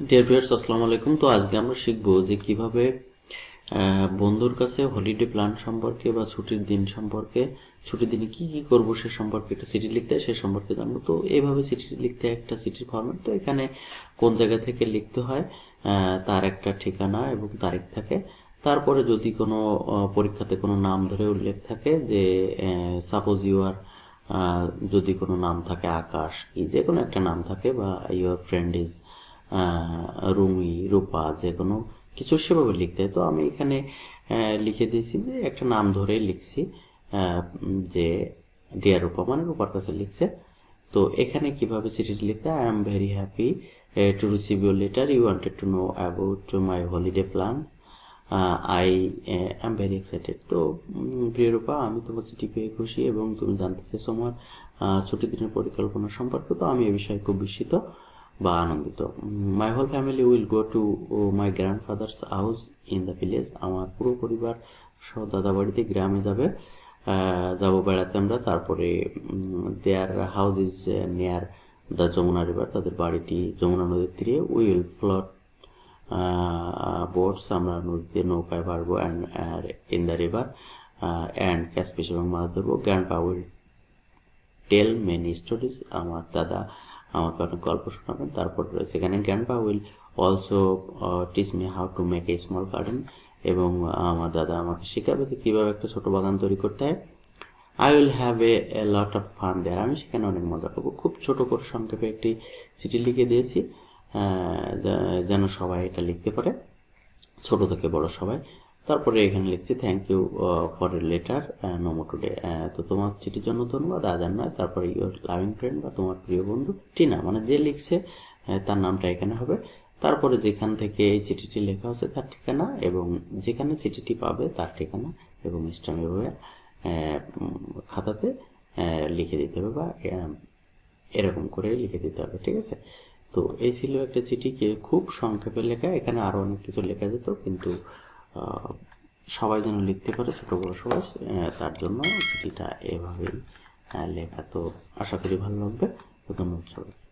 Dear viewers আসসালামু আলাইকুম। তো আজকে আমরা শিখব যে কীভাবে বন্ধুর কাছে হলিডে প্ল্যান সম্পর্কে বা ছুটির দিন সম্পর্কে, ছুটির দিনে কি কি করব সে সম্পর্কে একটা চিঠি লিখতে হয় সে সম্পর্কে জানব। তো এইভাবে চিঠি লিখতে একটা চিঠির ফরম্যাট তো এখানে কোন জায়গা থেকে লিখতে হয় তার একটা ঠিকানা এবং তারিখ থাকে। তারপরে যদি কোনো পরীক্ষাতে কোনো নাম ধরে উল্লেখ থাকে যে সাপোজ ইউ আর যদি কোনো নাম থাকে আকাশ কি যে কোনো একটা নাম থাকে বা your friend is Rumi, Rupa যে কোনো কিছু সেভাবে লিখতে তো আমি এখানে লিখে দিয়েছি যে একটা নাম ধরেই লিখছি যে ডিয়ার রূপা মানে রূপার কাছে লিখছে। তো এখানে কীভাবে চিঠিটি লিখতে I am very happy to receive your letter you wanted to know about my holiday plans I am very excited তো প্রিয় রূপা, আমি তোমার চিঠি পেয়ে খুশি এবং তুমি জানতে চেয়েছো আমার ছুটির দিনের পরিকল্পনা সম্পর্কে। তো আমি এ বিষয়ে খুব বিস্মিত। বা আনন্দিত। My whole family will go to my grandfather's house in the village আমার পুরো পরিবার সহ দাদা বাড়িতে গ্রামে যাবে। যাব বেড়াতে আমরা। তারপরে their house is near the Jamuna river তাদের বাড়িটি যমুনা নদীর তীরে। উইল ফ্লট বোটস আমরা নদীতে নৌকায় পারব and in the river and catch এবং মাছ ধরবো গ্র্যান্ড পা উইল টেল মেনি স্টোরিজ আমার দাদা আমাকে অনেক গল্প শোনাবেন তারপর রয়েছে এখানে grandpa will also teach me how to make a small garden এবং আমার দাদা আমাকে শেখাবে যে কীভাবে একটা ছোট বাগান তৈরি করতে হয়। I will have a lot of fun there আমি সেখানে অনেক মজা পাবো খুব ছোট করে সংক্ষেপে একটি চিঠি লিখে দিয়েছি যেন সবাই এটা লিখতে পারে। ছোট থেকে বড় সবাই। তারপরে এখানে লিখছি thank you for a letter নোমো today তো তোমার চিঠির জন্য ধন্যবাদ, আজ নয়, তারপরে ইউর লাভিং ফ্রেন্ড বা তোমার প্রিয় বন্ধু টিনা মানে যে লিখছে তার নামটা এখানে হবে। তারপরে যেখান থেকে এই চিঠিটি লেখা হচ্ছে তার ঠিকানা এবং যেখানে চিঠিটি পাবে তার ঠিকানা এবং স্ট্যাম্প এভাবে খাতাতে লিখে দিতে হবে বা এরকম করে লিখে দিতে হবে, ঠিক আছে? তো এই ছিল একটা চিঠিকে খুব সংক্ষেপে লেখা, এখানে আরও অনেক কিছু লেখা যেত, কিন্তু সবাই যেন লিখতে পারে ছোট বড় সবাই তার জন্য চিঠিটা এভাবেই লেখা। তো আশা করি ভালো লাগবে। ধন্যবাদ